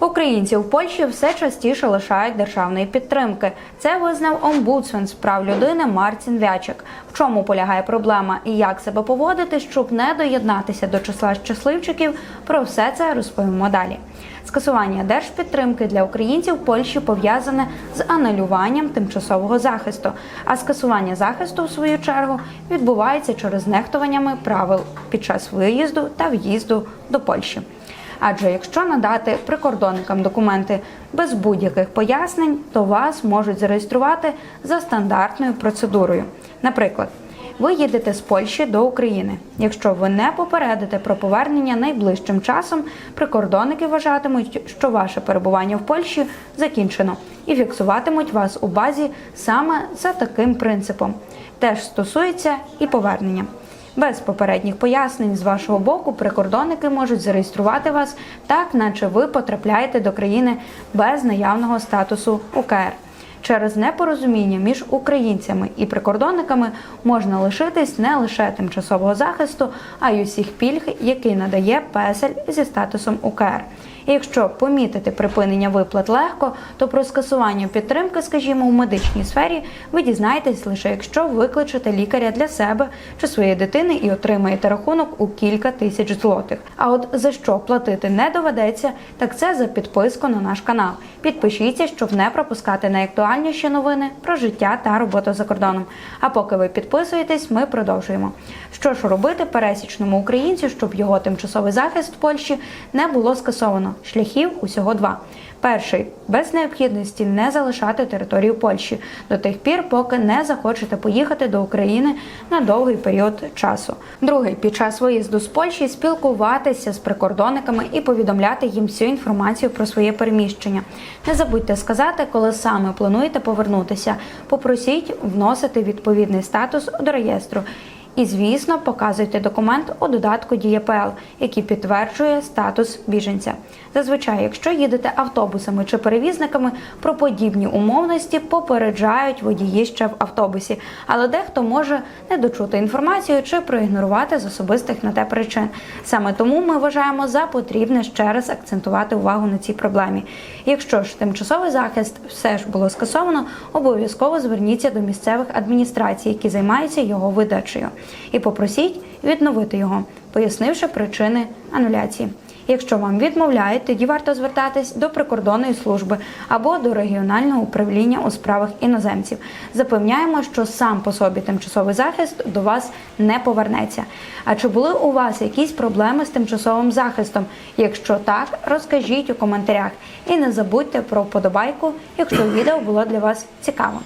Українці в Польщі все частіше лишають державної підтримки. Це визнав омбудсмен з прав людини Мартін Вячик. В чому полягає проблема і як себе поводити, щоб не доєднатися до числа щасливчиків. Про все це розповімо далі. Скасування держпідтримки для українців в Польщі пов'язане з анулюванням тимчасового захисту. А скасування захисту, в свою чергу, відбувається через нехтуваннями правил під час виїзду та в'їзду до Польщі. Адже якщо надати прикордонникам документи без будь-яких пояснень, то вас можуть зареєструвати за стандартною процедурою. Наприклад, ви їдете з Польщі до України. Якщо ви не попередите про повернення найближчим часом, прикордонники вважатимуть, що ваше перебування в Польщі закінчено і фіксуватимуть вас у базі саме за таким принципом. Теж стосується і повернення. Без попередніх пояснень з вашого боку прикордонники можуть зареєструвати вас так, наче ви потрапляєте до країни без наявного статусу УКР. Через непорозуміння між українцями і прикордонниками можна лишитись не лише тимчасового захисту, а й усіх пільг, які надає песель зі статусом УКР. Якщо помітити припинення виплат легко, то про скасування підтримки, скажімо, у медичній сфері ви дізнаєтесь лише якщо викличете лікаря для себе чи своєї дитини і отримаєте рахунок у кілька тисяч злотих. А от за що платити не доведеться, так це за підписку на наш канал. Підпишіться, щоб не пропускати найактуальніші новини про життя та роботу за кордоном. А поки ви підписуєтесь, ми продовжуємо. Що ж робити пересічному українцю, щоб його тимчасовий захист в Польщі не було скасовано? Шляхів усього два. Перший без необхідності не залишати територію Польщі до тих пір, поки не захочете поїхати до України на довгий період часу. Другий під час виїзду з Польщі спілкуватися з прикордонниками і повідомляти їм всю інформацію про своє переміщення. Не забудьте сказати, коли саме плануєте повернутися. Попросіть вносити відповідний статус до реєстру. І, звісно, показуйте документ у додатку ДієПЛ, який підтверджує статус біженця. Зазвичай, якщо їдете автобусами чи перевізниками, про подібні умовності попереджають водії ще в автобусі, але дехто може не дочути інформацію чи проігнорувати з особистих на те причин. Саме тому ми вважаємо за потрібне ще раз акцентувати увагу на цій проблемі. Якщо ж тимчасовий захист все ж було скасовано, обов'язково зверніться до місцевих адміністрацій, які займаються його видачею і попросіть відновити його, пояснивши причини ануляції. Якщо вам відмовляють, тоді варто звертатись до прикордонної служби або до регіонального управління у справах іноземців. Запевняємо, що сам по собі тимчасовий захист до вас не повернеться. А чи були у вас якісь проблеми з тимчасовим захистом? Якщо так, розкажіть у коментарях і не забудьте про вподобайку, якщо відео було для вас цікаво.